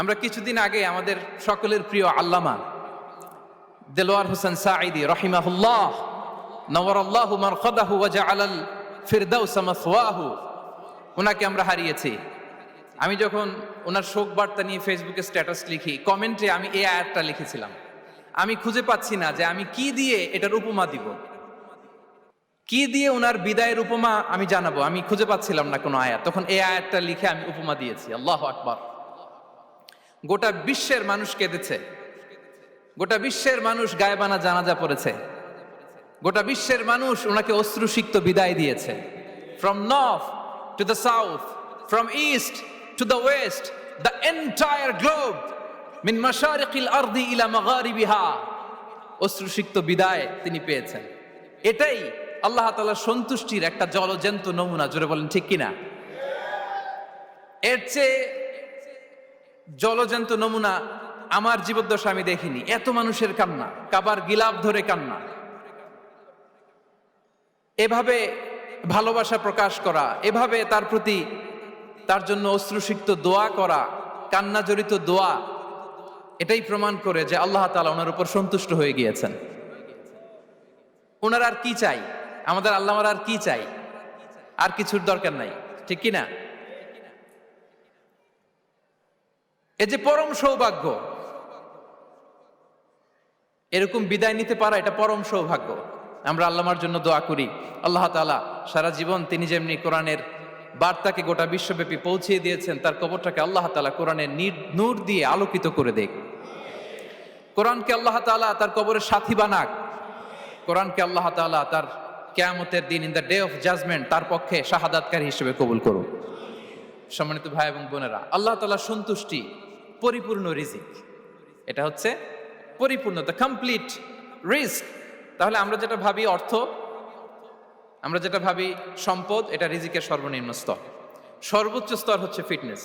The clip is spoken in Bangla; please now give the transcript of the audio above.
আমরা কিছুদিন আগে আমাদের সকলের প্রিয় আল্লামা দেলোয়ার হোসেন সাঈদি রহিমাহুল্লাহ নওয়ারাল্লাহু মারকাদাহু ওয়া জাআলাল ফিরদাউস মাসওয়াহু ওনাকে আমরা হারিয়েছি। আমি যখন ওনার শোক বার্তা নিয়ে ফেসবুকে স্ট্যাটাস লিখি, কমেন্টে আমি এই আয়াতটা লিখেছিলাম। আমি খুঁজে পাচ্ছি না যে আমি কি দিয়ে এটার উপমা দিব। কি দিয়ে ওনার বিদায়ের উপমা আমি জানাব? আমি খুঁজে পাচ্ছিলাম না কোনো আয়াত। তখন এই আয়াতটা লিখে আমি উপমা দিয়েছি। আল্লাহ আকবার। গোটা বিশ্বের মানুষ কেঁদেছে। গোটা বিশ্বের মানুষ গায়েবানা জানাজা পড়েছে। গোটা বিশ্বের মানুষ ওনাকে অশ্রুসিক্ত বিদায় দিয়েছে। From north to the south from east to the west the entire globe mean মাশারিকিল আরদি ইলা মাগারিবিহা অশ্রুসিক্ত বিদায় তিনি পেয়েছেন। এটাই আল্লাহ তাআলার সন্তুষ্টির একটা জলজন্ত নমুনা, জোরে বলেন, ঠিক কিনা? এর চেয়ে জলজন্ত নমুনা আমার জীবদ্দশা আমি দেখিনি। এত মানুষের কান্না, কাবার গিলাপ ধরে কান্না। এভাবে ভালোবাসা প্রকাশ করা, এভাবে তার প্রতি তার জন্য অশ্রুসিক্ত দোয়া করা কান্না জড়িত দোয়া, এটাই প্রমাণ করে যে আল্লাহ তালা ওনার উপর সন্তুষ্ট হয়ে গিয়েছেন। ওনার আর কি চাই? আমাদের আল্লাহর আর কি চাই? আর কিছুর দরকার নাই। ঠিক কি না? এ যে পরম সৌভাগ্য, এরকম বিদায় নিতে পারা এটা পরম সৌভাগ্য। আমরা আল্লামার জন্য দোয়া করি। আল্লাহ তাআলা সারা জীবন তিনি যেমনি কোরআনের বার্তাকে গোটা বিশ্বব্যাপী পৌঁছিয়ে দিয়েছেন, তার কবরটাকে আল্লাহ তাআলা কোরআনের নির- দিয়ে আলোকিত করে দেখ। কোরআনকে আল্লাহ তাআলা তার কবরের সাথী বানাক। কোরআনকে আল্লাহ তাআলা তার কেয়ামতের দিন in the day of judgement তার পক্ষে শাহাদাতকারী হিসেবে কবুল করুন। সম্মানিত ভাই এবং বোনেরা, আল্লাহ তাআলা সন্তুষ্টি, পরিপূর্ণ রিজিক। এটা হচ্ছে পরিপূর্ণ দ্য কমপ্লিট রিস্ক তাহলে আমরা যেটা ভাবি অর্থ, আমরা যেটা ভাবি সম্পদ, এটা রিজিকের সর্বনিম্ন স্তর। সর্বোচ্চ স্তর হচ্ছে ফিটনেস